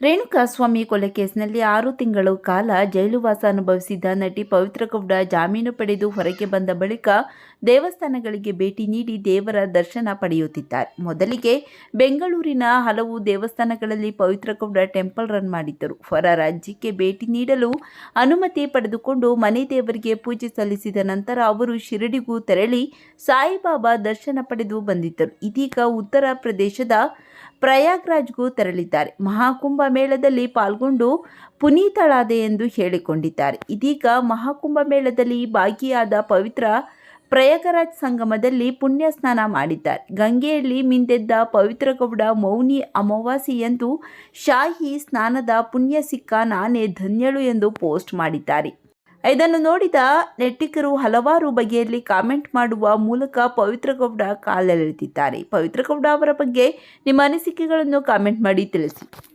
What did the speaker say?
ರೇಣುಕಾಸ್ವಾಮಿ ಕೊಲೆ ಕೇಸ್ನಲ್ಲಿ ಆರು ತಿಂಗಳು ಕಾಲ ಜೈಲುವಾಸ ಅನುಭವಿಸಿದ್ದ ನಟಿ ಪವಿತ್ರ ಗೌಡ ಜಾಮೀನು ಪಡೆದು ಹೊರಗೆ ಬಂದ ಬಳಿಕ ದೇವಸ್ಥಾನಗಳಿಗೆ ಭೇಟಿ ನೀಡಿ ದೇವರ ದರ್ಶನ ಪಡೆಯುತ್ತಿದ್ದಾರೆ. ಮೊದಲಿಗೆ ಬೆಂಗಳೂರಿನ ಹಲವು ದೇವಸ್ಥಾನಗಳಲ್ಲಿ ಪವಿತ್ರ ಗೌಡ ಟೆಂಪಲ್ ರನ್ ಮಾಡಿದ್ದರು. ಹೊರ ರಾಜ್ಯಕ್ಕೆ ಭೇಟಿ ನೀಡಲು ಅನುಮತಿ ಪಡೆದುಕೊಂಡು ಮನೆ ದೇವರಿಗೆ ಪೂಜೆ ಸಲ್ಲಿಸಿದ ನಂತರ ಅವರು ಶಿರಡಿಗೂ ತೆರಳಿ ಸಾಯಿಬಾಬಾ ದರ್ಶನ ಪಡೆದು ಬಂದಿದ್ದರು. ಇದೀಗ ಉತ್ತರ ಪ್ರದೇಶದ ಪ್ರಯಾಗ್ರಾಜ್ಗೂ ತೆರಳಿದ್ದಾರೆ. ಮಹಾಕುಂಭ ಮೇಳದಲ್ಲಿ ಪಾಲ್ಗೊಂಡು ಪುನೀತಳಾದೆ ಎಂದು ಹೇಳಿಕೊಂಡಿದ್ದಾರೆ. ಇದೀಗ ಮಹಾಕುಂಭ ಮೇಳದಲ್ಲಿ ಭಾಗಿಯಾದ ಪವಿತ್ರ ಪ್ರಯಾಗರಾಜ್ ಸಂಗಮದಲ್ಲಿ ಪುಣ್ಯ ಸ್ನಾನ ಮಾಡಿದ್ದಾರೆ. ಗಂಗೆಯಲ್ಲಿ ಮಿಂದೆದ್ದ ಪವಿತ್ರ ಗೌಡ ಮೌನಿ ಅಮಾವಾಸ್ಯೆಯಂದು ಶಾಹಿ ಸ್ನಾನದ ಪುಣ್ಯ ಸಿಕ್ಕ ನಾನೇ ಧನ್ಯಳು ಎಂದು ಪೋಸ್ಟ್ ಮಾಡಿದ್ದಾರೆ. ಇದನ್ನು ನೋಡಿದ ನೆಟ್ಟಿಗರು ಹಲವಾರು ಬಗೆಯಲ್ಲಿ ಕಾಮೆಂಟ್ ಮಾಡುವ ಮೂಲಕ ಪವಿತ್ರ ಗೌಡ ಕಾಲೆಳೆದಿದ್ದಾರೆ. ಪವಿತ್ರ ಗೌಡ ಅವರ ಬಗ್ಗೆ ನಿಮ್ಮ ಅನಿಸಿಕೆಗಳನ್ನು ಕಾಮೆಂಟ್ ಮಾಡಿ ತಿಳಿಸಿ.